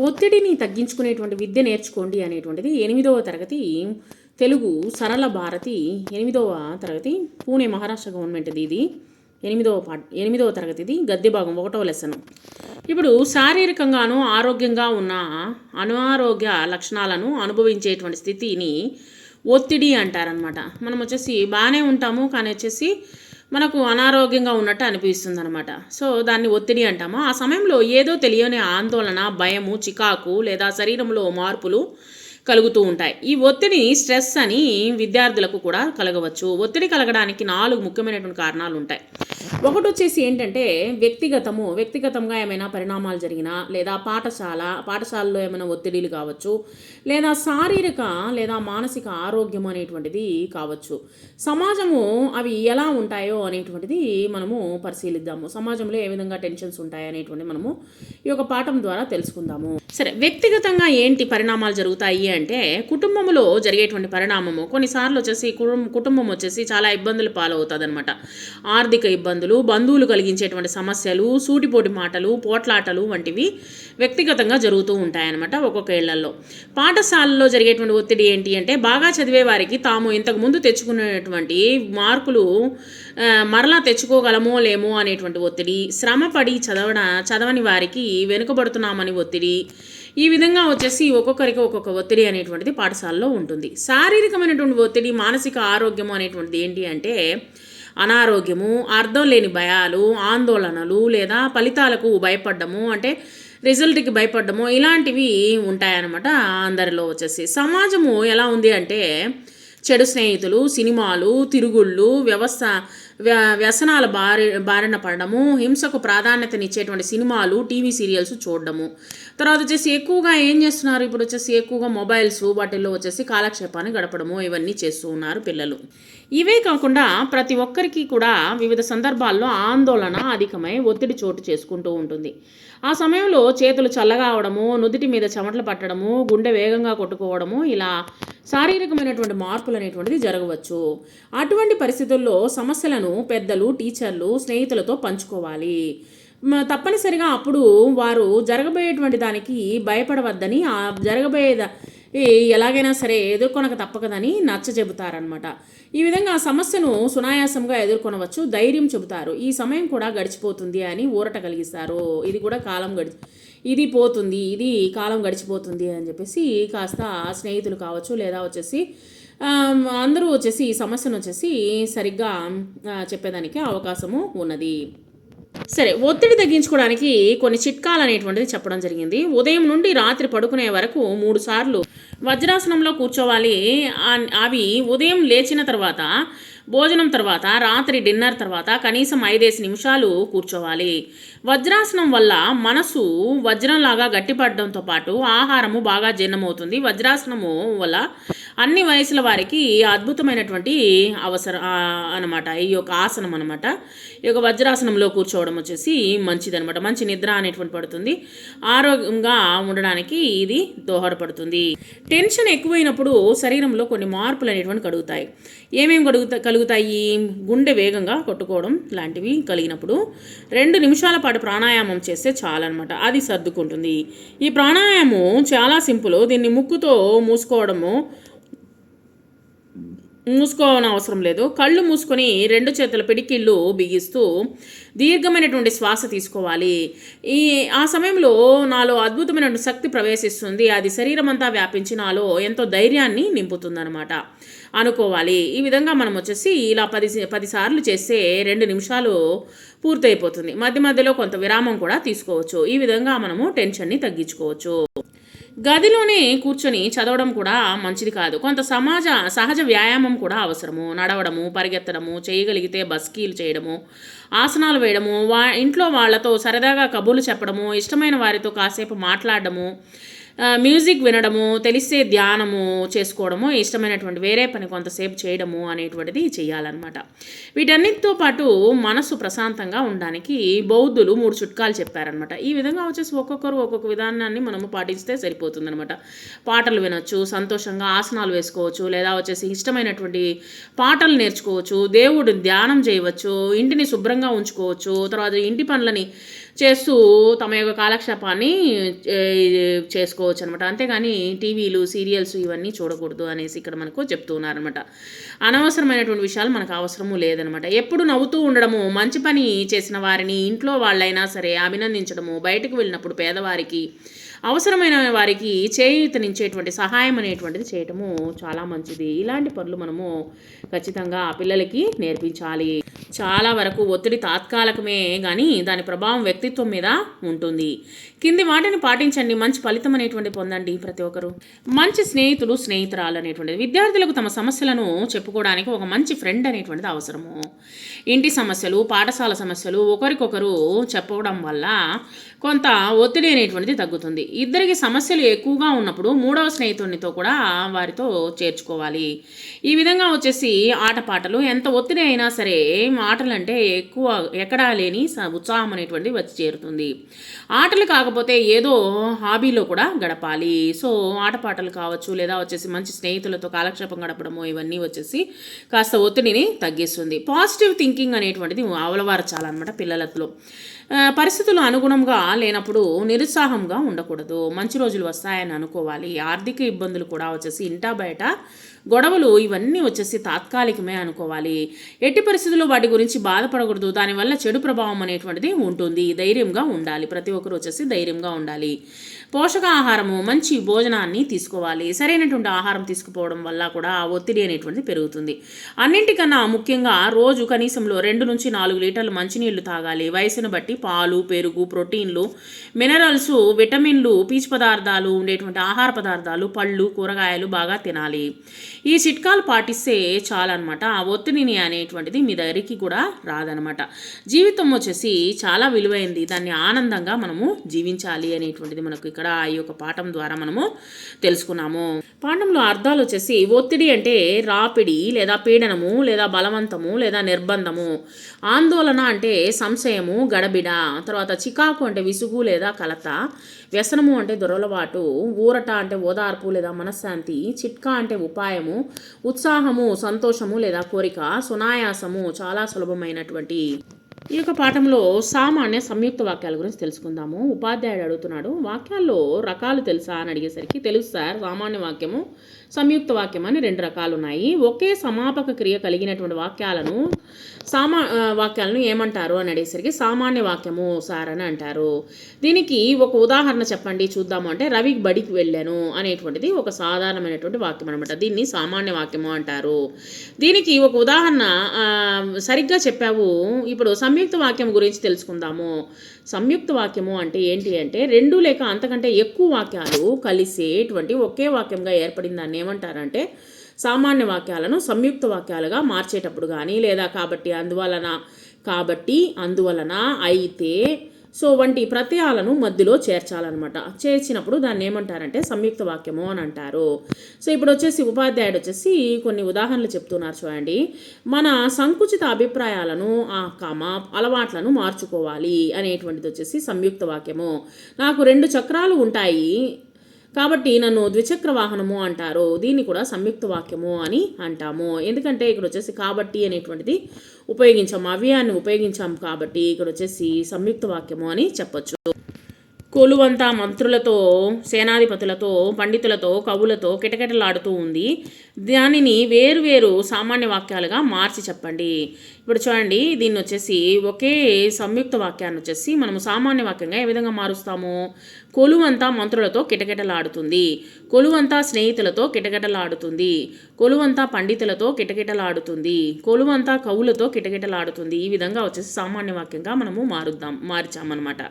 ఒత్తిడిని తగ్గించుకునేటువంటి విద్య నేర్చుకోండి అనేటువంటిది ఎనిమిదవ తరగతి తెలుగు సరళ భారతి ఎనిమిదవ తరగతి పూణే మహారాష్ట్ర గవర్నమెంట్ది ఇది. ఎనిమిదవ పా ఎనిమిదవ తరగతిది గద్దె భాగం ఒకటవ లెసన్ ఇప్పుడు శారీరకంగాను ఆరోగ్యంగా ఉన్న అనారోగ్య లక్షణాలను అనుభవించేటువంటి స్థితిని ఒత్తిడి అంటారనమాట మనం వచ్చేసి బాగానే ఉంటాము కానీ వచ్చేసి మనకు అనారోగ్యంగా ఉన్నట్టు అనిపిస్తుంది అనమాట సో దాన్ని ఒత్తిడి అంటాము? ఆ సమయంలో ఏదో తెలియని ఆందోళన భయము చికాకు లేదా శరీరంలో మార్పులు కలుగుతూ ఉంటాయి. ఈ ఒత్తిడి స్ట్రెస్ అని విద్యార్థులకు కూడా కలగవచ్చు. ఒత్తిడి కలగడానికి నాలుగు ముఖ్యమైనటువంటి కారణాలు ఉంటాయి. ఒకటి వచ్చేసి ఏంటంటే వ్యక్తిగతము వ్యక్తిగతంగా ఏమైనా పరిణామాలు జరిగినా లేదా పాఠశాల పాఠశాలలో ఏమైనా ఒత్తిడిలు కావచ్చు లేదా శారీరక లేదా మానసిక ఆరోగ్యం అనేటువంటిది కావచ్చు. సమాజము అవి ఎలా ఉంటాయో అనేటువంటిది మనము పరిశీలిద్దాము. సమాజంలో ఏ విధంగా టెన్షన్స్ ఉంటాయి అనేటువంటి మనము ఈ యొక్క పాఠం ద్వారా తెలుసుకుందాము. సరే వ్యక్తిగతంగా ఏంటి పరిణామాలు జరుగుతాయి అంటే కుటుంబంలో జరిగేటువంటి పరిణామము. కొన్నిసార్లు వచ్చేసి కుటుంబం కుటుంబం వచ్చేసి చాలా ఇబ్బందులు పాలవుతుంది అనమాట ఆర్థిక ఇబ్బంది ఇబ్బందులు బంధువులు కలిగించేటువంటి సమస్యలు సూటిపోటి మాటలు పోట్లాటలు వంటివి వ్యక్తిగతంగా జరుగుతూ ఉంటాయన్నమాట ఒక్కొక్క ఇళ్ళలో పాఠశాలలో జరిగేటువంటి ఒత్తిడి ఏంటి అంటే బాగా చదివే వారికి తాము ఇంతకుముందు తెచ్చుకునేటువంటి మార్కులు మరలా తెచ్చుకోగలమో లేమో అనేటువంటి ఒత్తిడి శ్రమపడి చదవడ చదవని వారికి వెనుకబడుతున్నామని ఒత్తిడి ఈ విధంగా వచ్చేసి ఒక్కొక్కరికి ఒక్కొక్క ఒత్తిడి అనేటువంటిది పాఠశాలలో ఉంటుంది. శారీరకమైనటువంటి ఒత్తిడి మానసిక ఆరోగ్యం అనేటువంటిది ఏంటి అంటే అనారోగ్యము అర్థం లేని భయాలు ఆందోళనలు లేదా ఫలితాలకు భయపడ్డము అంటే రిజల్ట్కి భయపడ్డము ఇలాంటివి ఉంటాయన్నమాట అందరిలో వచ్చేసి. సమాజము ఎలా ఉంది అంటే చెడు స్నేహితులు సినిమాలు తిరుగుళ్ళు వ్యవస్థ వ్య వ్యసనాల బారి బారిన పడడము హింసకు ప్రాధాన్యతనిచ్చేటువంటి సినిమాలు టీవీ సీరియల్స్ చూడడము. తర్వాత వచ్చేసి ఎక్కువగా ఏం చేస్తున్నారు? ఇప్పుడు వచ్చేసి ఎక్కువగా మొబైల్స్ వాటిల్లో వచ్చేసి కాలక్షేపాన్ని గడపడము ఇవన్నీ చేస్తూ ఉన్నారు పిల్లలు. ఇవే కాకుండా ప్రతి ఒక్కరికి కూడా వివిధ సందర్భాల్లో ఆందోళన అధికమై ఒత్తిడి చోటు చేసుకుంటూ ఉంటుంది. ఆ సమయంలో చేతులు చల్లగా అవడము నుదుటి మీద చెమటలు పట్టడము గుండె వేగంగా కొట్టుకోవడము ఇలా శారీరకమైనటువంటి మార్పులు అనేటువంటిది జరగవచ్చు. అటువంటి పరిస్థితుల్లో సమస్యలను పెద్దలు టీచర్లు స్నేహితులతో పంచుకోవాలి. తప్పనిసరిగా అప్పుడు వారు జరగబోయేటువంటి దానికి భయపడవద్దని జరగబోయే ఎలాగైనా సరే ఎదుర్కొనక తప్పకదని నచ్చ చెబుతారనమాట ఈ విధంగా ఆ సమస్యను సునాయాసంగా ఎదుర్కొనవచ్చు ధైర్యం చెబుతారు. ఈ సమయం కూడా గడిచిపోతుంది అని ఊరట కలిగిస్తారు. ఇది కూడా కాలం గడిచి ఇది పోతుంది ఇది కాలం గడిచిపోతుంది అని చెప్పేసి కాస్త స్నేహితులు కావచ్చు లేదా వచ్చేసి అందరూ వచ్చేసి ఈ సమస్యను వచ్చేసి సరిగ్గా చెప్పేదానికి అవకాశము ఉన్నది. సరే ఒత్తిడి తగ్గించుకోవడానికి కొన్ని చిట్కాలు అనేటువంటిది చెప్పడం జరిగింది. ఉదయం నుండి రాత్రి పడుకునే వరకు మూడు సార్లు వజ్రాసనంలో కూర్చోవాలి. అవి ఉదయం లేచిన తర్వాత భోజనం తర్వాత రాత్రి డిన్నర్ తర్వాత కనీసం ఐదేసి నిమిషాలు కూర్చోవాలి. వజ్రాసనం వల్ల మనసు వజ్రంలాగా గట్టిపడడంతో పాటు ఆహారము బాగా జీర్ణమవుతుంది. వజ్రాసనము వల్ల అన్ని వయసుల వారికి అద్భుతమైనటువంటి అవసరం అనమాట ఈ యొక్క ఆసనం అనమాట. ఈ యొక్క వజ్రాసనంలో కూర్చోవడం వచ్చేసి మంచిదనమాట. మంచి నిద్ర అనేటువంటి పడుతుంది. ఆరోగ్యంగా ఉండడానికి ఇది దోహదపడుతుంది. టెన్షన్ ఎక్కువైనప్పుడు శరీరంలో కొన్ని మార్పులు అనేటువంటి కలుగుతాయి ఏమేమి కలుగుతా కలుగుతాయి. గుండె వేగంగా కొట్టుకోవడం లాంటివి కలిగినప్పుడు రెండు నిమిషాల పాటు ప్రాణాయామం చేస్తే చాలన్నమాట. అది సర్దుకుంటుంది. ఈ ప్రాణాయామం చాలా సింపుల్. దీన్ని ముక్కుతో మూసుకోవడము మూసుకోవడం అవసరం లేదు. కళ్ళు మూసుకొని రెండు చేతుల పిడికిళ్ళు బిగిస్తూ దీర్ఘమైనటువంటి శ్వాస తీసుకోవాలి. ఈ ఆ సమయంలో నాలో అద్భుతమైన శక్తి ప్రవేశిస్తుంది. అది శరీరం అంతా వ్యాపించి నాలో ఎంతో ధైర్యాన్ని నింపుతుందనమాట అనుకోవాలి. ఈ విధంగా మనం వచ్చేసి ఇలా పది పదిసార్లు చేస్తే రెండు నిమిషాలు పూర్తయిపోతుంది. మధ్య మధ్యలో కొంత విరామం కూడా తీసుకోవచ్చు. ఈ విధంగా మనము టెన్షన్ని తగ్గించుకోవచ్చు. గదిలోనే కూర్చొని చదవడం కూడా మంచిది కాదు. కొంత సమాజ సహజ వ్యాయామం కూడా అవసరము. నడవడము పరిగెత్తడము చేయగలిగితే బస్కీలు చేయడము ఆసనాలు వేయడము వా ఇంట్లో వాళ్ళతో సరదాగా కబుర్లు చెప్పడము ఇష్టమైన వారితో కాసేపు మాట్లాడడము మ్యూజిక్ వినడము తెలిసే ధ్యానము చేసుకోవడము ఇష్టమైనటువంటి వేరే పని కొంతసేపు చేయడము అనేటువంటిది చేయాలన్నమాట వీటన్నిటితో పాటు మనసు ప్రశాంతంగా ఉండడానికి బౌద్ధులు మూడు చుట్కాలు చెప్పారనమాట ఈ విధంగా వచ్చేసి ఒక్కొక్కరు ఒక్కొక్క విధానాన్ని మనము పాటిస్తే సరిపోతుందనమాట పాటలు వినొచ్చు సంతోషంగా ఆసనాలు వేసుకోవచ్చు లేదా వచ్చేసి ఇష్టమైనటువంటి పాటలు నేర్చుకోవచ్చు దేవుడు ధ్యానం చేయవచ్చు ఇంటిని శుభ్రంగా ఉంచుకోవచ్చు తర్వాత ఇంటి పనులని చేస్తూ తమ యొక్క కాలక్షేపాన్ని చేసుకోవచ్చు. అనమాట అంతేగాని టీవీలు సీరియల్స్ ఇవన్నీ చూడకూడదు అనేసి ఇక్కడ మనకు చెప్తున్నారనమాట. అనవసరమైనటువంటి విషయాలు మనకు అవసరము లేదనమాట. ఎప్పుడు నవ్వుతూ ఉండడము మంచి పని చేసిన వారిని ఇంట్లో వాళ్ళైనా సరే అభినందించడము బయటకు వెళ్ళినప్పుడు పేదవారికి అవసరమైన వారికి చేయూతనించేటువంటి సహాయం అనేటువంటిది చేయటము చాలా మంచిది. ఇలాంటి పనులు మనము ఖచ్చితంగా పిల్లలకి నేర్పించాలి. చాలా వరకు ఒత్తిడి తాత్కాలికమే కానీ దాని ప్రభావం వ్యక్తిత్వం మీద ఉంటుంది. కింది వాటిని పాటించండి మంచి ఫలితం అనేటువంటి పొందండి ప్రతి ఒక్కరు. మంచి స్నేహితులు స్నేహితురాలు అనేటువంటిది విద్యార్థులకు తమ సమస్యలను చెప్పుకోవడానికి ఒక మంచి ఫ్రెండ్ అనేటువంటిది అవసరము. ఇంటి సమస్యలు పాఠశాల సమస్యలు ఒకరికొకరు చెప్పడం వల్ల కొంత ఒత్తిడి అనేటువంటిది తగ్గుతుంది. ఇద్దరికి సమస్యలు ఎక్కువగా ఉన్నప్పుడు మూడవ స్నేహితుడితో కూడా వారితో చేర్చుకోవాలి. ఈ విధంగా వచ్చేసి ఆటపాటలు ఎంత ఒత్తిడి అయినా సరే ఆటలు అంటే ఎక్కువ ఎక్కడా లేని ఉత్సాహం అనేటువంటిది వచ్చి చేరుతుంది. ఆటలు కాకపోతే ఏదో హాబీలో కూడా గడపాలి. సో ఆటపాటలు కావచ్చు లేదా వచ్చేసి మంచి స్నేహితులతో కాలక్షేపం గడపడము ఇవన్నీ వచ్చేసి కాస్త ఒత్తిడిని తగ్గిస్తుంది. పాజిటివ్ థింకింగ్ అనేటువంటిది అవలవారచాలన్నమాట పిల్లలతో. పరిస్థితులు అనుగుణంగా లేనప్పుడు నిరుత్సాహంగా ఉండకూడదు. మంచి రోజులు వస్తాయని అనుకోవాలి. ఆర్థిక ఇబ్బందులు కూడా వచ్చేసి ఇంటా బయట గొడవలు ఇవన్నీ వచ్చేసి తాత్కాలికమే అనుకోవాలి. ఎట్టి పరిస్థితుల్లో వాటి గురించి బాధపడకూడదు. దానివల్ల చెడు ప్రభావం అనేటువంటిది ఉంటుంది. ధైర్యంగా ఉండాలి. ప్రతి ఒక్కరు వచ్చేసి ధైర్యంగా ఉండాలి. పోషకాహారము మంచి భోజనాన్ని తీసుకోవాలి. సరైనటువంటి ఆహారం తీసుకుపోవడం వల్ల కూడా ఆ ఒత్తిడి అనేటువంటిది పెరుగుతుంది. అన్నింటికన్నా ముఖ్యంగా రోజు కనీసంలో రెండు నుంచి నాలుగు లీటర్లు మంచినీళ్ళు తాగాలి. వయసును బట్టి పాలు పెరుగు ప్రోటీన్లు మినరల్స్ విటమిన్లు పీచు పదార్థాలు ఉండేటువంటి ఆహార పదార్థాలు పళ్ళు కూరగాయలు బాగా తినాలి. ఈ చిట్కాలు పాటిస్తే చాలన్నమాట. ఆ ఒత్తిడిని అనేటువంటిది మీ దగ్గరికి కూడా రాదనమాట జీవితం వచ్చేసి చాలా విలువైంది. దాన్ని ఆనందంగా మనము జీవించాలి అనేటువంటిది మనకు ఇక్కడ ఈ యొక్క పాఠం ద్వారా మనము తెలుసుకున్నాము. పాఠంలో అర్థాలు వచ్చేసి ఒత్తిడి అంటే రాపిడి లేదా పీడనము లేదా బలవంతము లేదా నిర్బంధము. ఆందోళన అంటే సంశయము గడబిడ తర్వాత చికాకు అంటే విసుగు లేదా కలత వ్యసనము అంటే దొరలవాటు ఊరట అంటే ఓదార్పు లేదా మనశ్శాంతి చిట్కా అంటే ఉపాయము ఉత్సాహము సంతోషము లేదా కోరిక సునాయాసము చాలా సులభమైనటువంటి ఈ యొక్క పాఠంలో సామాన్య సంయుక్త వాక్యాల గురించి తెలుసుకుందాము. ఉపాధ్యాయుడు అడుగుతున్నాడు వాక్యాల్లో రకాలు తెలుసా? అని అడిగేసరికి తెలుసు సార్ సామాన్య వాక్యము సంయుక్త వాక్యం అని రెండు రకాలు ఉన్నాయి ఒకే సమాపక క్రియ కలిగినటువంటి వాక్యాలను సామా వాక్యాలను ఏమంటారు? అని అడిగేసరికి సామాన్య వాక్యము సార్ అని అంటారు. దీనికి ఒక ఉదాహరణ చెప్పండి చూద్దాము. అంటే రవికి బడికి వెళ్ళాను అనేటువంటిది ఒక సాధారణమైనటువంటి వాక్యం అనమాట దీన్ని సామాన్య వాక్యము అంటారు. దీనికి ఒక ఉదాహరణ సరిగ్గా చెప్పావు. ఇప్పుడు సంయుక్త వాక్యం గురించి తెలుసుకుందాము. సంయుక్త వాక్యము అంటే ఏంటి అంటే రెండు లేక అంతకంటే ఎక్కువ వాక్యాలు కలిసేటువంటి ఒకే వాక్యంగా ఏర్పడిన దాన్ని ఏమంటారంటే సామాన్య వాక్యాలను సంయుక్త వాక్యాలుగా మార్చేటప్పుడు కానీ లేదా కాబట్టి అందువలన కాబట్టి అందువలన అయితే సో వంటి ప్రత్యయాలను మధ్యలో చేర్చాలన్నమాట. చేర్చినప్పుడు దాన్ని ఏమంటారంటే సంయుక్త వాక్యము అని అంటారు. సో ఇప్పుడు వచ్చేసి ఉపాధ్యాయుడు వచ్చేసి కొన్ని ఉదాహరణలు చెప్తున్నారు చూడండి. మన సంకుచిత అభిప్రాయాలను ఆ కామ అలవాట్లను మార్చుకోవాలి అనేటువంటిది వచ్చేసి సంయుక్త వాక్యము. నాకు రెండు చక్రాలు ఉంటాయి. కాబట్టి నన్ను ద్విచక్ర వాహనము అంటారు. దీన్ని కూడా సంయుక్త వాక్యము అని అంటాము. ఎందుకంటే ఇక్కడ వచ్చేసి కాబట్టి అనేటువంటిది ఉపయోగించాము అవ్యయాన్ని ఉపయోగించాము కాబట్టి ఇక్కడ వచ్చేసి సంయుక్త వాక్యము అని చెప్పొచ్చు. కొలువంతా మంత్రులతో సేనాధిపతులతో పండితులతో కవులతో కిటకిటలాడుతూ ఉంది. దానిని వేరువేరు సామాన్య వాక్యాలుగా మార్చి చెప్పండి. ఇప్పుడు చూడండి దీన్ని వచ్చేసి ఒకే సంయుక్త వాక్యాన్ని వచ్చేసి మనము సామాన్య వాక్యంగా ఏ విధంగా మారుస్తాము? కొలువంతా మంత్రులతో కిటకిటలాడుతుంది. కొలువంతా స్నేహితులతో కిటకిటలాడుతుంది. కొలువంతా పండితులతో కిటకిటలాడుతుంది. కొలువంతా కవులతో కిటకిటలాడుతుంది. ఈ విధంగా వచ్చేసి సామాన్య వాక్యంగా మనము మారుద్దాం మార్చామన్నమాట.